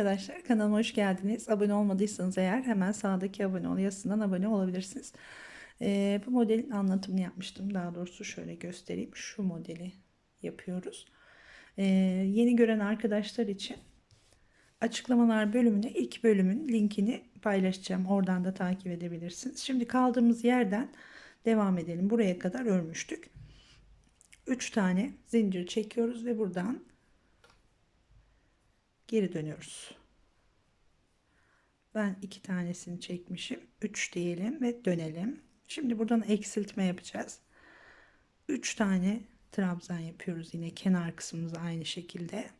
Arkadaşlar. Kanalıma hoş geldiniz. Abone olmadıysanız eğer hemen sağdaki abone ol yazısından abone olabilirsiniz. Ee, bu modelin anlatımını yapmıştım. Daha doğrusu şöyle göstereyim. Şu modeli yapıyoruz. Ee, yeni gören arkadaşlar için açıklamalar bölümüne ilk bölümün linkini paylaşacağım. Oradan da takip edebilirsiniz. Şimdi kaldığımız yerden devam edelim. Buraya kadar örmüştük. 3 tane zincir çekiyoruz ve buradan geri dönüyoruz. Ben iki tanesini çekmişim. 3 diyelim ve dönelim. Şimdi buradan eksiltme yapacağız. 3 tane trabzan yapıyoruz yine kenar kısmımız aynı şekilde.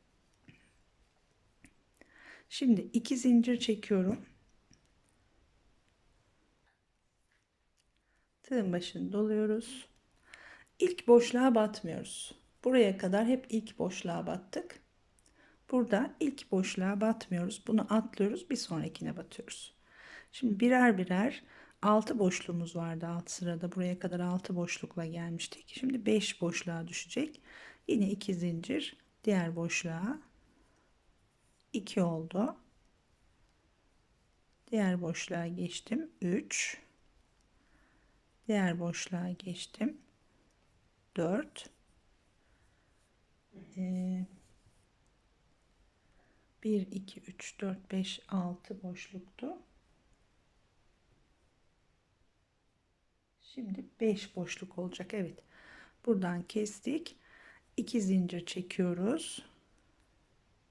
Şimdi iki zincir çekiyorum. Tığın başını doluyoruz. İlk boşluğa batmıyoruz. Buraya kadar hep ilk boşluğa battık. Burada ilk boşluğa batmıyoruz. Bunu atlıyoruz. Bir sonrakine batıyoruz. Şimdi birer birer 6 boşluğumuz vardı alt sırada. Buraya kadar 6 boşlukla gelmiştik. Şimdi 5 boşluğa düşecek. Yine 2 zincir diğer boşluğa 2 oldu. Diğer boşluğa geçtim. 3 Diğer boşluğa geçtim. 4 ee, 1 2 3 4 5 6 boşluktu. Şimdi 5 boşluk olacak. Evet. Buradan kestik. 2 zincir çekiyoruz.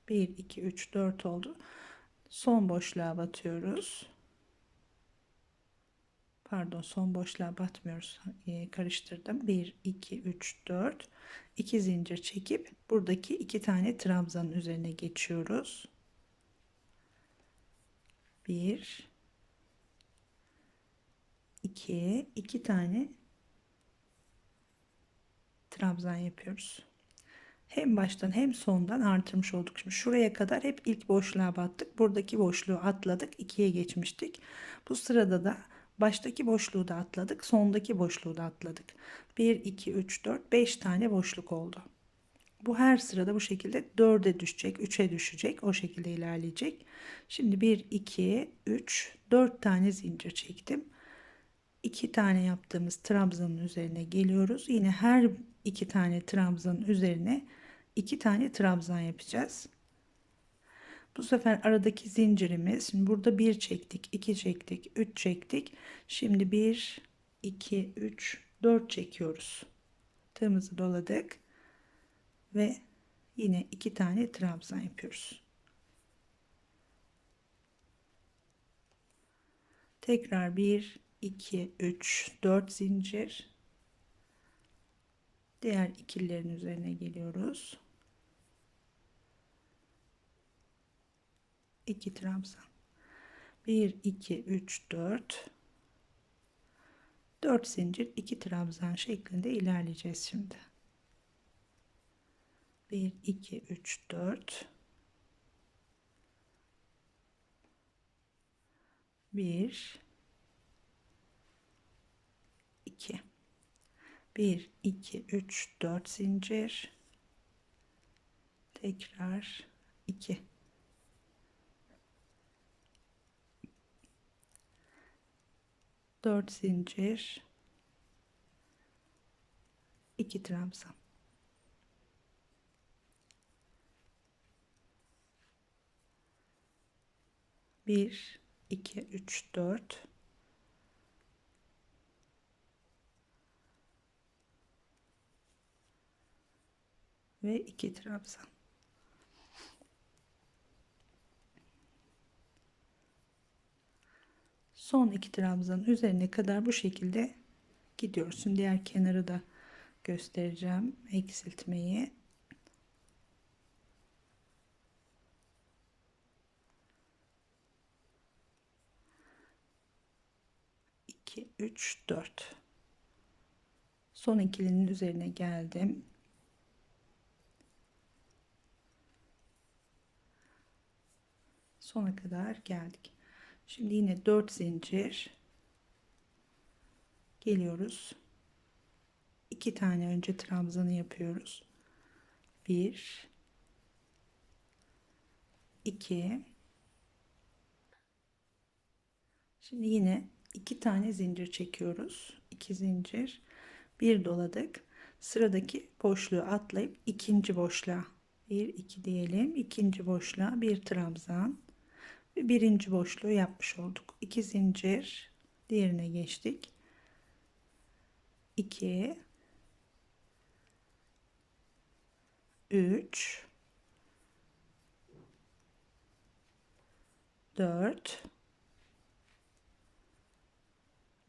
1 2 3 4 oldu. Son boşluğa batıyoruz. Pardon, son boşluğa batmıyoruz. Ee, karıştırdım. 1 2 3 4 2 zincir çekip buradaki iki tane trabzanın üzerine geçiyoruz. 1 2 2 tane trabzan yapıyoruz. Hem baştan hem sondan artırmış olduk. Şimdi şuraya kadar hep ilk boşluğa battık. Buradaki boşluğu atladık. 2'ye geçmiştik. Bu sırada da baştaki boşluğu da atladık. Sondaki boşluğu da atladık. 1 2 3 4 5 tane boşluk oldu. Bu her sırada bu şekilde 4'e düşecek, 3'e düşecek. O şekilde ilerleyecek. Şimdi 1 2 3 4 tane zincir çektim. 2 tane yaptığımız trabzanın üzerine geliyoruz. Yine her iki tane trabzanın üzerine iki tane trabzan yapacağız. Bu sefer aradaki zincirimiz şimdi burada bir çektik, iki çektik, üç çektik. Şimdi bir, iki, üç, dört çekiyoruz. Tığımızı doladık ve yine iki tane trabzan yapıyoruz. Tekrar bir, iki, üç, dört zincir. Diğer ikililerin üzerine geliyoruz. 2 trabzan. 1 2 3 4 4 zincir 2 trabzan şeklinde ilerleyeceğiz şimdi. 1 2 3 4 1 2 1 2 3 4 zincir. Tekrar 2 4 zincir. 2 trabzan. Bir iki üç dört. Ve iki trabzan son iki trabzanın üzerine kadar bu şekilde gidiyorsun. Diğer kenarı da göstereceğim. Eksiltmeyi. İki, üç, dört. Son ikilinin üzerine geldim. Sona kadar geldik. Şimdi yine 4 zincir geliyoruz. 2 tane önce trabzanı yapıyoruz. 1 2 Şimdi yine iki tane zincir çekiyoruz. 2 zincir, bir doladık. Sıradaki boşluğu atlayıp ikinci boşluğa 1 2 diyelim. ikinci boşluğa bir trabzan birinci boşluğu yapmış olduk. 2 zincir, diğerine geçtik. 2 3 4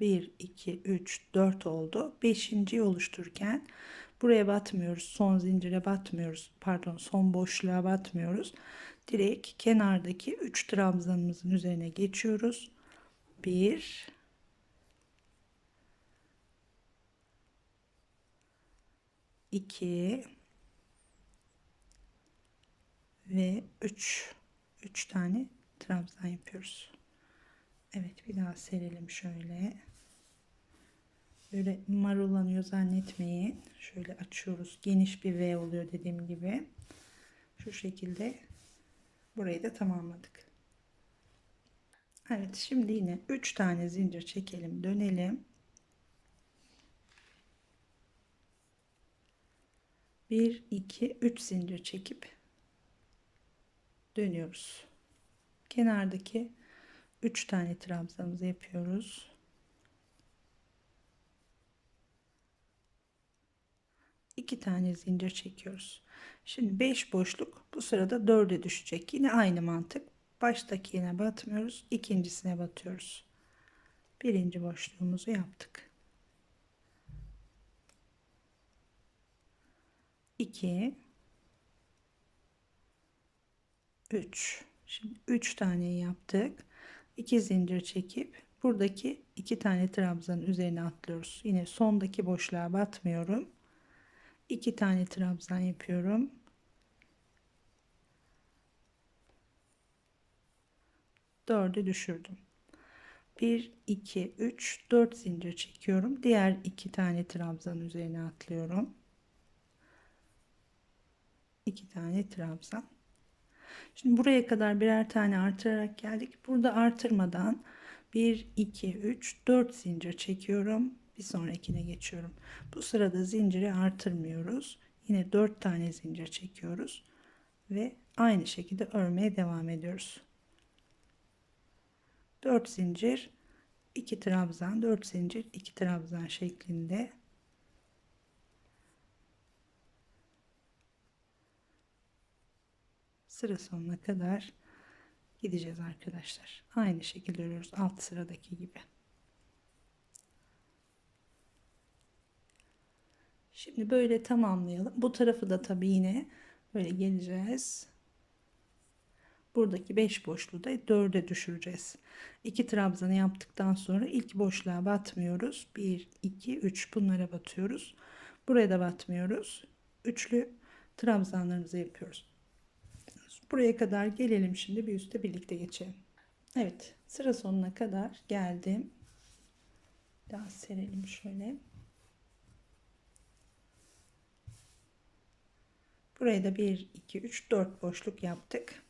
1 2 3 4 oldu 5. oluştururken buraya batmıyoruz son zincire batmıyoruz pardon son boşluğa batmıyoruz direkt kenardaki 3 trabzanımızın üzerine geçiyoruz 1 2 ve 3 3 tane trabzan yapıyoruz. Evet bir daha serelim şöyle. Böyle marullanıyor zannetmeyin. Şöyle açıyoruz. Geniş bir V oluyor dediğim gibi. Şu şekilde burayı da tamamladık. Evet şimdi yine 3 tane zincir çekelim dönelim. 1 2 3 zincir çekip dönüyoruz. Kenardaki 3 tane trabzanımızı yapıyoruz. iki tane zincir çekiyoruz. Şimdi 5 boşluk bu sırada 4'e düşecek. Yine aynı mantık. Baştaki yine batmıyoruz. ikincisine batıyoruz. Birinci boşluğumuzu yaptık. 2 3 şimdi 3 tane yaptık 2 zincir çekip buradaki iki tane trabzanın üzerine atlıyoruz yine sondaki boşluğa batmıyorum 2 tane trabzan yapıyorum dördü düşürdüm 1 2 3 4 zincir çekiyorum diğer iki tane trabzan üzerine atlıyorum 2 tane trabzan Şimdi buraya kadar birer tane artırarak geldik. Burada artırmadan 1, 2, 3, 4 zincir çekiyorum. Bir sonrakine geçiyorum. Bu sırada zinciri artırmıyoruz. Yine 4 tane zincir çekiyoruz. Ve aynı şekilde örmeye devam ediyoruz. 4 zincir, 2 trabzan, 4 zincir, 2 trabzan şeklinde sıra sonuna kadar gideceğiz arkadaşlar. Aynı şekilde örüyoruz alt sıradaki gibi. Şimdi böyle tamamlayalım. Bu tarafı da tabi yine böyle geleceğiz. Buradaki 5 boşluğu da 4'e düşüreceğiz. 2 trabzanı yaptıktan sonra ilk boşluğa batmıyoruz. 1, 2, 3 bunlara batıyoruz. Buraya da batmıyoruz. Üçlü trabzanlarımızı yapıyoruz. Buraya kadar gelelim şimdi bir üstte birlikte geçelim. Evet sıra sonuna kadar geldim. Daha serelim şöyle. Buraya da 1, 2, 3, 4 boşluk yaptık.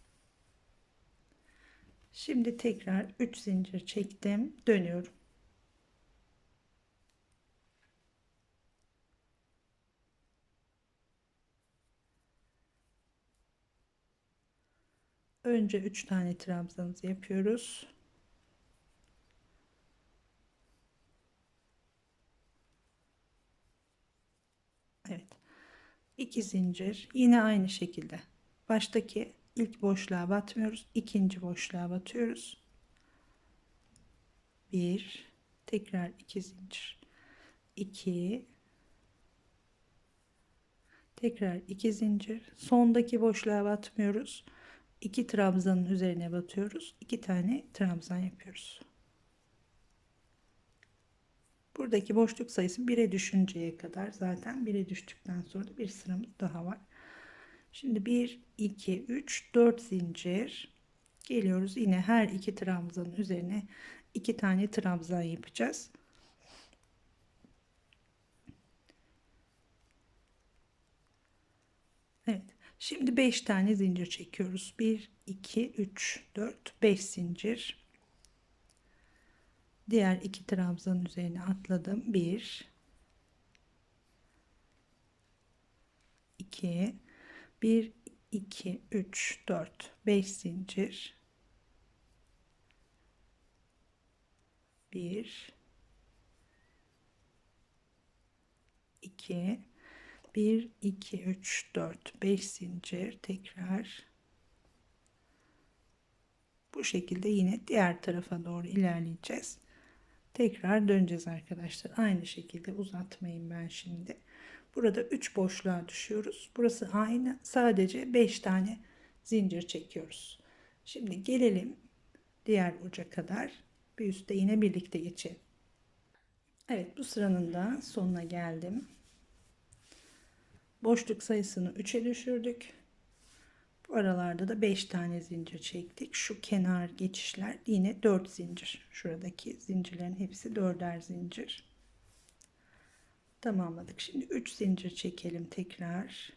Şimdi tekrar 3 zincir çektim. Dönüyorum. Önce 3 tane trabzanımızı yapıyoruz. Evet. 2 zincir. Yine aynı şekilde. Baştaki ilk boşluğa batmıyoruz. ikinci boşluğa batıyoruz. 1 tekrar 2 zincir. 2 tekrar 2 zincir. Sondaki boşluğa batmıyoruz. 2 trabzanın üzerine batıyoruz. 2 tane trabzan yapıyoruz. Buradaki boşluk sayısı 1'e düşünceye kadar zaten 1'e düştükten sonra bir sıramız daha var. Şimdi 1 2 3 4 zincir geliyoruz. Yine her iki trabzanın üzerine 2 tane trabzan yapacağız. Evet. Şimdi 5 tane zincir çekiyoruz. 1, 2, 3, 4, 5 zincir. Diğer iki trabzanın üzerine atladım. 1, 2, 1, 2, 3, 4, 5 zincir. 1, 2, 1 2 3 4 5 zincir tekrar. Bu şekilde yine diğer tarafa doğru ilerleyeceğiz. Tekrar döneceğiz arkadaşlar. Aynı şekilde uzatmayın ben şimdi burada 3 boşluğa düşüyoruz burası aynı sadece 5 tane zincir çekiyoruz şimdi gelelim diğer uca kadar bir üstte yine birlikte geçelim Evet bu sıranın da sonuna geldim boşluk sayısını 3'e düşürdük. Bu aralarda da 5 tane zincir çektik. Şu kenar geçişler yine 4 zincir. Şuradaki zincirlerin hepsi 4'er zincir. Tamamladık. Şimdi 3 zincir çekelim tekrar.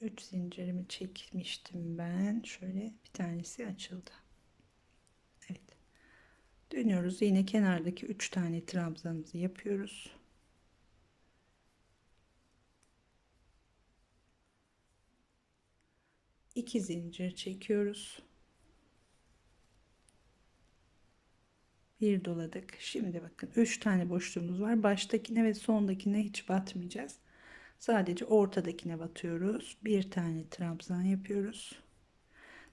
3 zincirimi çekmiştim ben. Şöyle bir tanesi açıldı. Dönüyoruz. Yine kenardaki 3 tane trabzanımızı yapıyoruz. İki zincir çekiyoruz. Bir doladık. Şimdi bakın 3 tane boşluğumuz var. Baştakine ve sondakine hiç batmayacağız. Sadece ortadakine batıyoruz. Bir tane trabzan yapıyoruz.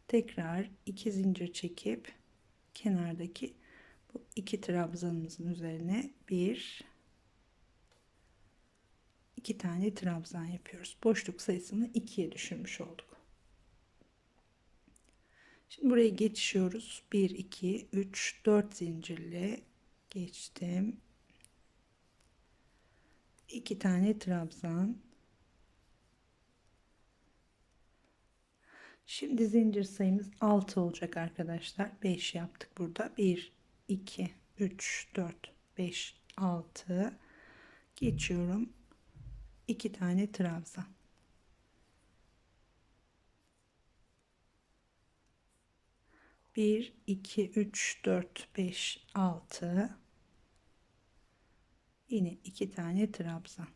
Tekrar iki zincir çekip kenardaki bu iki trabzanımızın üzerine bir iki tane trabzan yapıyoruz. Boşluk sayısını ikiye düşürmüş olduk. Şimdi buraya geçiyoruz. 1 2 3 4 zincirle geçtim. iki tane trabzan. Şimdi zincir sayımız 6 olacak arkadaşlar. 5 yaptık burada. 1 2 3 4 5 6 geçiyorum 2 tane trabzan bir iki üç dört beş altı yine iki tane trabzan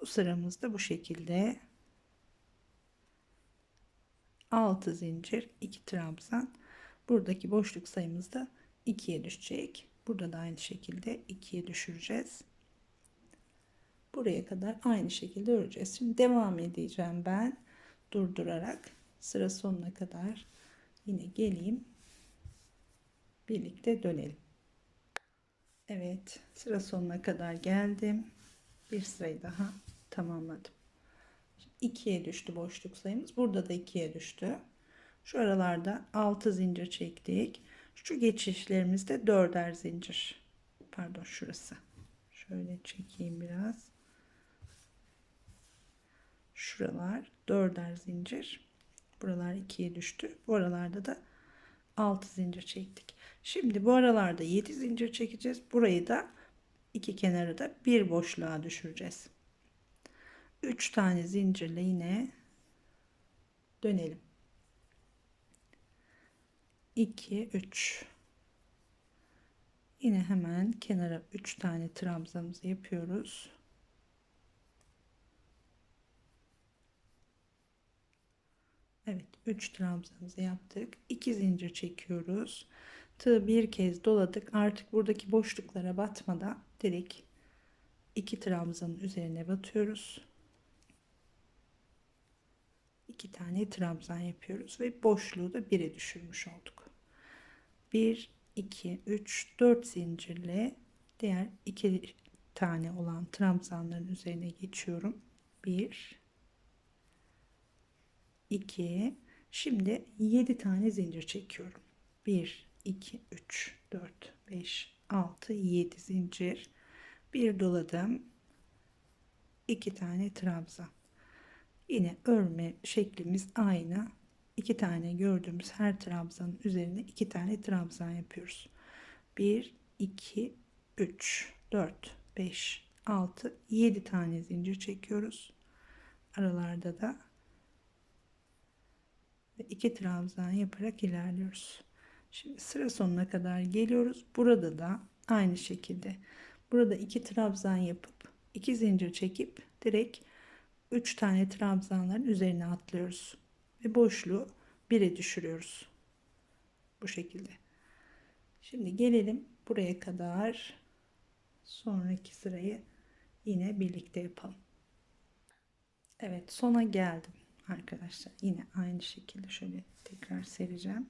bu sıramızda bu şekilde 6 zincir 2 trabzan Buradaki boşluk sayımız da 2'ye düşecek. Burada da aynı şekilde 2'ye düşüreceğiz. Buraya kadar aynı şekilde öreceğiz. Şimdi devam edeceğim ben durdurarak sıra sonuna kadar yine geleyim. Birlikte dönelim. Evet sıra sonuna kadar geldim. Bir sırayı daha tamamladım. 2'ye düştü boşluk sayımız. Burada da 2'ye düştü. Şu aralarda 6 zincir çektik. Şu geçişlerimizde 4'er zincir. Pardon şurası. Şöyle çekeyim biraz. Şuralar 4'er zincir. Buralar 2'ye düştü. Bu aralarda da 6 zincir çektik. Şimdi bu aralarda 7 zincir çekeceğiz. Burayı da iki kenarı da bir boşluğa düşüreceğiz. 3 tane zincirle yine dönelim. 2 3 yine hemen kenara 3 tane trabzanımızı yapıyoruz Evet 3 trabzanımızı yaptık. 2 zincir çekiyoruz. Tığ bir kez doladık. Artık buradaki boşluklara batmadan direkt 2 trabzanın üzerine batıyoruz. 2 tane trabzan yapıyoruz ve boşluğu da 1'e düşürmüş olduk. 1 2 3 4 zincirle diğer iki tane olan trabzanların üzerine geçiyorum. 1 2 şimdi 7 tane zincir çekiyorum. 1 2 3 4 5 6 7 zincir. Bir doladım. 2 tane trabzan. Yine örme şeklimiz aynı. İki tane gördüğümüz her trabzanın üzerine iki tane trabzan yapıyoruz. 1 2 3 4 5 6 7 tane zincir çekiyoruz. Aralarda da ve 2 trabzan yaparak ilerliyoruz. Şimdi sıra sonuna kadar geliyoruz. Burada da aynı şekilde. Burada 2 trabzan yapıp 2 zincir çekip direkt 3 tane trabzanların üzerine atlıyoruz. Ve boşluğu 1'e düşürüyoruz. Bu şekilde. Şimdi gelelim buraya kadar. Sonraki sırayı yine birlikte yapalım. Evet sona geldim arkadaşlar. Yine aynı şekilde şöyle tekrar sereceğim.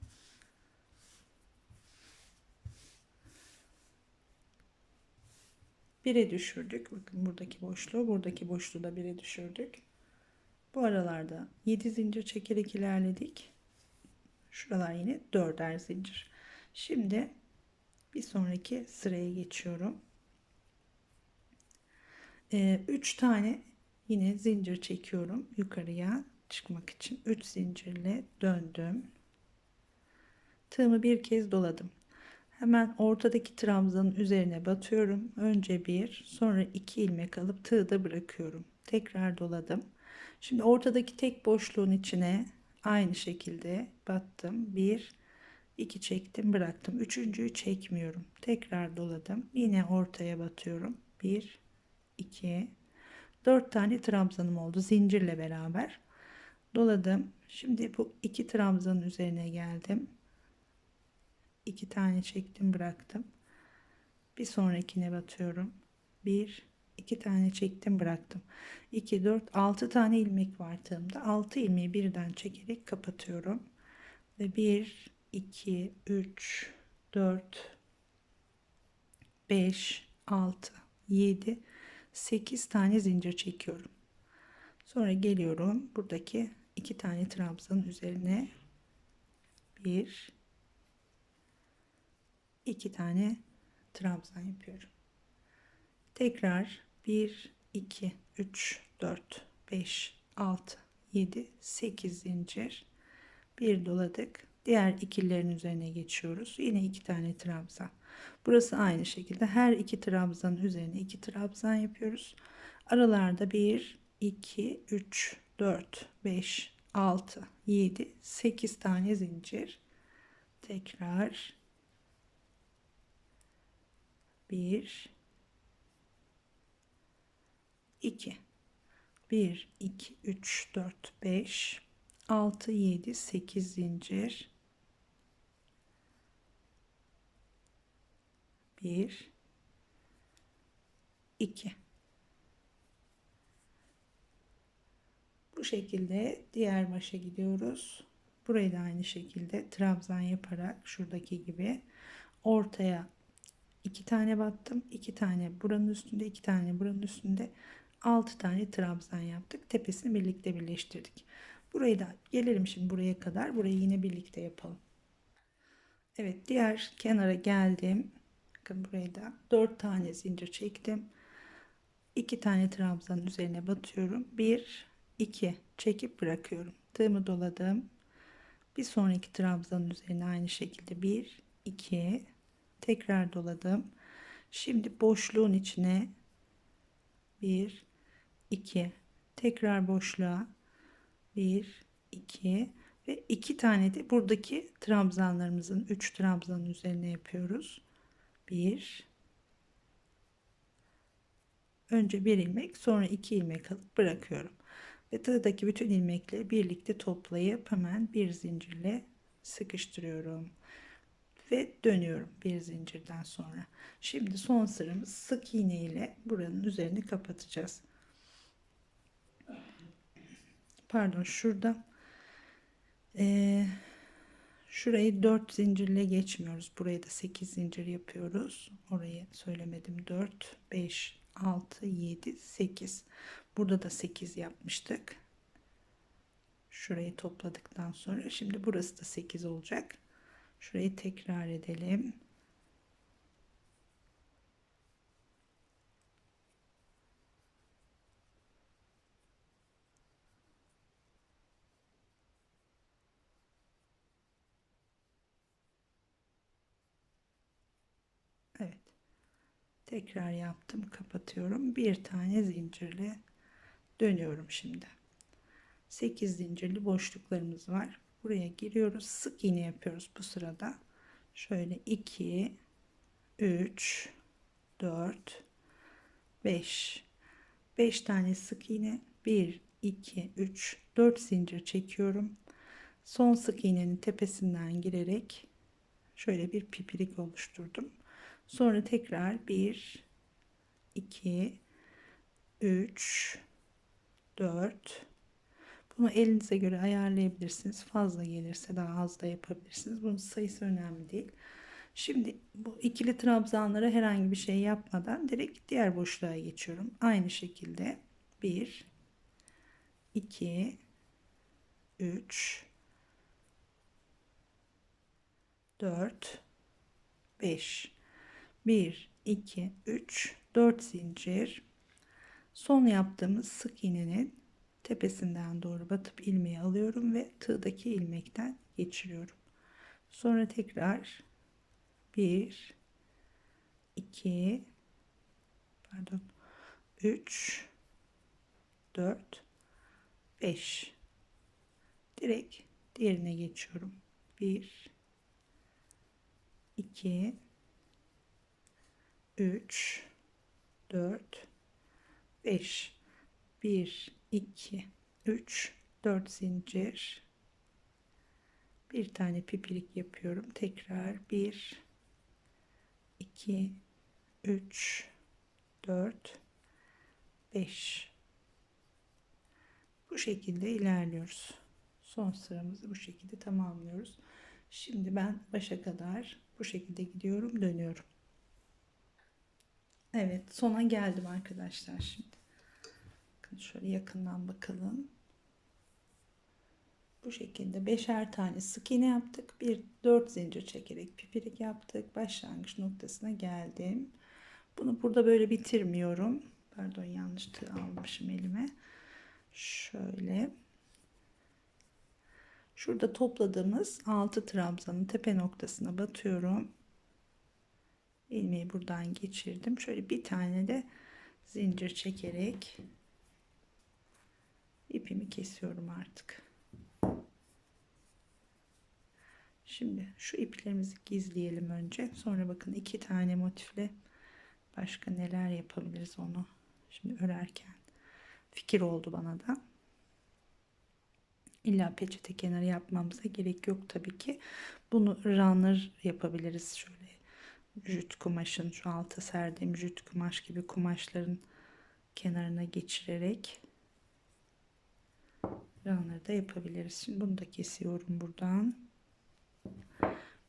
Bire düşürdük. Bakın buradaki boşluğu, buradaki boşluğu da bire düşürdük. Bu aralarda 7 zincir çekerek ilerledik. Şuralar yine dörder zincir. Şimdi bir sonraki sıraya geçiyorum. 3 ee, tane yine zincir çekiyorum yukarıya çıkmak için 3 zincirle döndüm. Tığımı bir kez doladım. Hemen ortadaki trabzanın üzerine batıyorum. Önce bir sonra iki ilmek alıp tığı da bırakıyorum. Tekrar doladım. Şimdi ortadaki tek boşluğun içine aynı şekilde battım. Bir iki çektim bıraktım. Üçüncüyü çekmiyorum. Tekrar doladım. Yine ortaya batıyorum. Bir 2 4 tane trabzanım oldu zincirle beraber doladım. Şimdi bu iki trabzanın üzerine geldim. İki tane çektim bıraktım. Bir sonrakine batıyorum. Bir iki tane çektim bıraktım. 2 4 6 tane ilmek var tığımda. 6 ilmeği birden çekerek kapatıyorum. Ve 1 2 3 4 5 6 7 8 tane zincir çekiyorum. Sonra geliyorum buradaki iki tane trabzanın üzerine bir iki tane trabzan yapıyorum. Tekrar 1 2 3 4 5 6 7 8 zincir bir doladık. Diğer ikililerin üzerine geçiyoruz. Yine iki tane trabzan. Burası aynı şekilde her iki trabzanın üzerine iki trabzan yapıyoruz. Aralarda 1, 2, 3, 4, 5, 6, 7, 8 tane zincir. Tekrar. 1, 2, 1, 2, 3, 4, 5, 6, 7, 8 zincir. 1 2 bu şekilde diğer başa gidiyoruz. Burayı da aynı şekilde trabzan yaparak şuradaki gibi ortaya iki tane battım. İki tane buranın üstünde iki tane buranın üstünde 6 tane trabzan yaptık. Tepesini birlikte birleştirdik. Burayı da gelelim şimdi buraya kadar. Burayı yine birlikte yapalım. Evet diğer kenara geldim. Bakın buraya da 4 tane zincir çektim. 2 tane trabzanın üzerine batıyorum. 1 2 çekip bırakıyorum. Tığımı doladım. Bir sonraki trabzanın üzerine aynı şekilde 1 2 tekrar doladım. Şimdi boşluğun içine 1 2 tekrar boşluğa 1 2 ve iki tane de buradaki trabzanlarımızın 3 trabzanın üzerine yapıyoruz. 1 önce bir ilmek sonra iki ilmek alıp bırakıyorum ve tığdaki bütün ilmekleri birlikte toplayıp hemen bir zincirle sıkıştırıyorum ve dönüyorum bir zincirden sonra şimdi son sıramız sık iğne ile buranın üzerini kapatacağız pardon şurada ee, Şurayı 4 zincirle geçmiyoruz. Buraya da 8 zincir yapıyoruz. Orayı söylemedim. 4, 5, 6, 7, 8. Burada da 8 yapmıştık. Şurayı topladıktan sonra şimdi burası da 8 olacak. Şurayı tekrar edelim. Tekrar yaptım, kapatıyorum. Bir tane zincirli dönüyorum şimdi. 8 zincirli boşluklarımız var. Buraya giriyoruz. Sık iğne yapıyoruz bu sırada. Şöyle 2 3 4 5 5 tane sık iğne 1 2 3 4 zincir çekiyorum. Son sık iğnenin tepesinden girerek şöyle bir pipirik oluşturdum. Sonra tekrar 1 2 3 4 bunu elinize göre ayarlayabilirsiniz. Fazla gelirse daha az da yapabilirsiniz. Bunun sayısı önemli değil. Şimdi bu ikili trabzanlara herhangi bir şey yapmadan direkt diğer boşluğa geçiyorum. Aynı şekilde 1 2 3 4 5 1 2 3 4 zincir son yaptığımız sık iğnenin tepesinden doğru batıp ilmeği alıyorum ve tığdaki ilmekten geçiriyorum. Sonra tekrar 1 2 pardon 3 4 5 direkt diğerine geçiyorum. 1 2 3 4 5 1 2 3 4 zincir. Bir tane pipirik yapıyorum. Tekrar 1 2 3 4 5 bu şekilde ilerliyoruz. Son sıramızı bu şekilde tamamlıyoruz. Şimdi ben başa kadar bu şekilde gidiyorum dönüyorum Evet sona geldim arkadaşlar şimdi. Bakın şöyle yakından bakalım. Bu şekilde beşer tane sık iğne yaptık. Bir dört zincir çekerek pipirik yaptık. Başlangıç noktasına geldim. Bunu burada böyle bitirmiyorum. Pardon yanlış tığ almışım elime. Şöyle. Şurada topladığımız 6 trabzanın tepe noktasına batıyorum ilmeği buradan geçirdim. Şöyle bir tane de zincir çekerek ipimi kesiyorum artık. Şimdi şu iplerimizi gizleyelim önce. Sonra bakın iki tane motifle başka neler yapabiliriz onu şimdi örerken. Fikir oldu bana da. İlla peçete kenarı yapmamıza gerek yok tabii ki. Bunu runner yapabiliriz şöyle jüt kumaşın şu alta serdiğim jüt kumaş gibi kumaşların kenarına geçirerek runner da yapabiliriz. Şimdi bunu da kesiyorum buradan.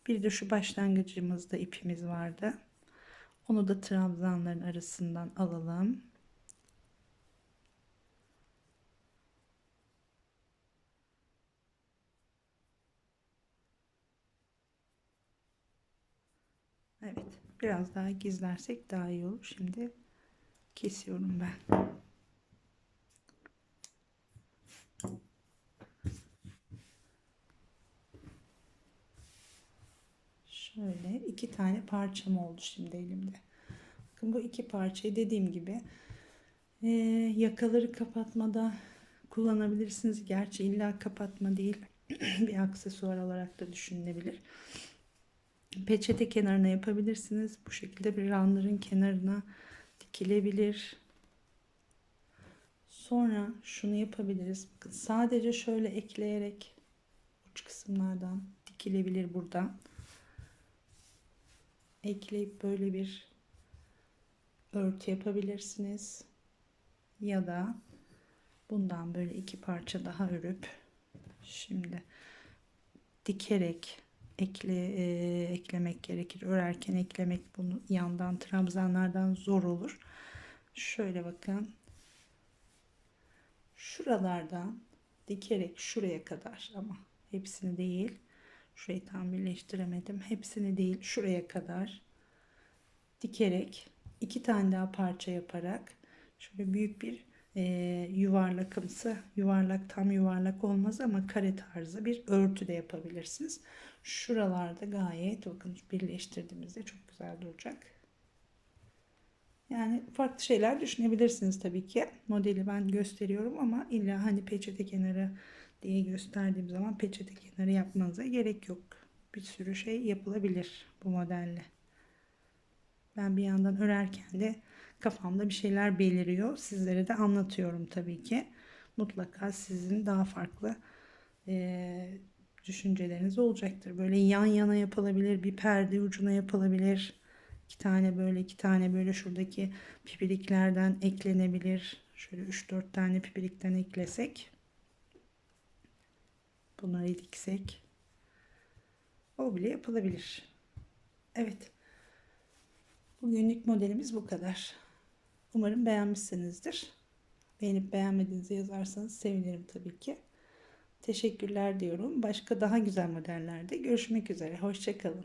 Bir de şu başlangıcımızda ipimiz vardı. Onu da trabzanların arasından alalım. Evet. Biraz daha gizlersek daha iyi olur. Şimdi kesiyorum ben. Şöyle iki tane parçam oldu şimdi elimde. Bakın bu iki parçayı dediğim gibi e, yakaları kapatmada kullanabilirsiniz. Gerçi illa kapatma değil bir aksesuar olarak da düşünülebilir peçete kenarına yapabilirsiniz. Bu şekilde bir runner'ın kenarına dikilebilir. Sonra şunu yapabiliriz. Bakın sadece şöyle ekleyerek uç kısımlardan dikilebilir buradan. Ekleyip böyle bir örtü yapabilirsiniz. Ya da bundan böyle iki parça daha örüp şimdi dikerek ekle e, eklemek gerekir. Örerken eklemek bunu yandan trabzanlardan zor olur. Şöyle bakın. Şuralardan dikerek şuraya kadar ama hepsini değil. Şurayı tam birleştiremedim. Hepsini değil şuraya kadar dikerek iki tane daha parça yaparak şöyle büyük bir e, yuvarlakımsı yuvarlak tam yuvarlak olmaz ama kare tarzı bir örtü de yapabilirsiniz. Şuralarda gayet bakın birleştirdiğimizde çok güzel duracak. Yani farklı şeyler düşünebilirsiniz tabii ki. Modeli ben gösteriyorum ama illa hani peçete kenarı diye gösterdiğim zaman peçete kenarı yapmanıza gerek yok. Bir sürü şey yapılabilir bu modelle. Ben bir yandan örerken de kafamda bir şeyler beliriyor. Sizlere de anlatıyorum tabii ki. Mutlaka sizin daha farklı eee, düşünceleriniz olacaktır. Böyle yan yana yapılabilir, bir perde ucuna yapılabilir. İki tane böyle, iki tane böyle şuradaki pipiriklerden eklenebilir. Şöyle 3-4 tane pipirikten eklesek. Bunları diksek. O bile yapılabilir. Evet. Bugünlük modelimiz bu kadar. Umarım beğenmişsinizdir. Beğenip beğenmediğinizi yazarsanız sevinirim tabii ki. Teşekkürler diyorum. Başka daha güzel modellerde görüşmek üzere. Hoşçakalın.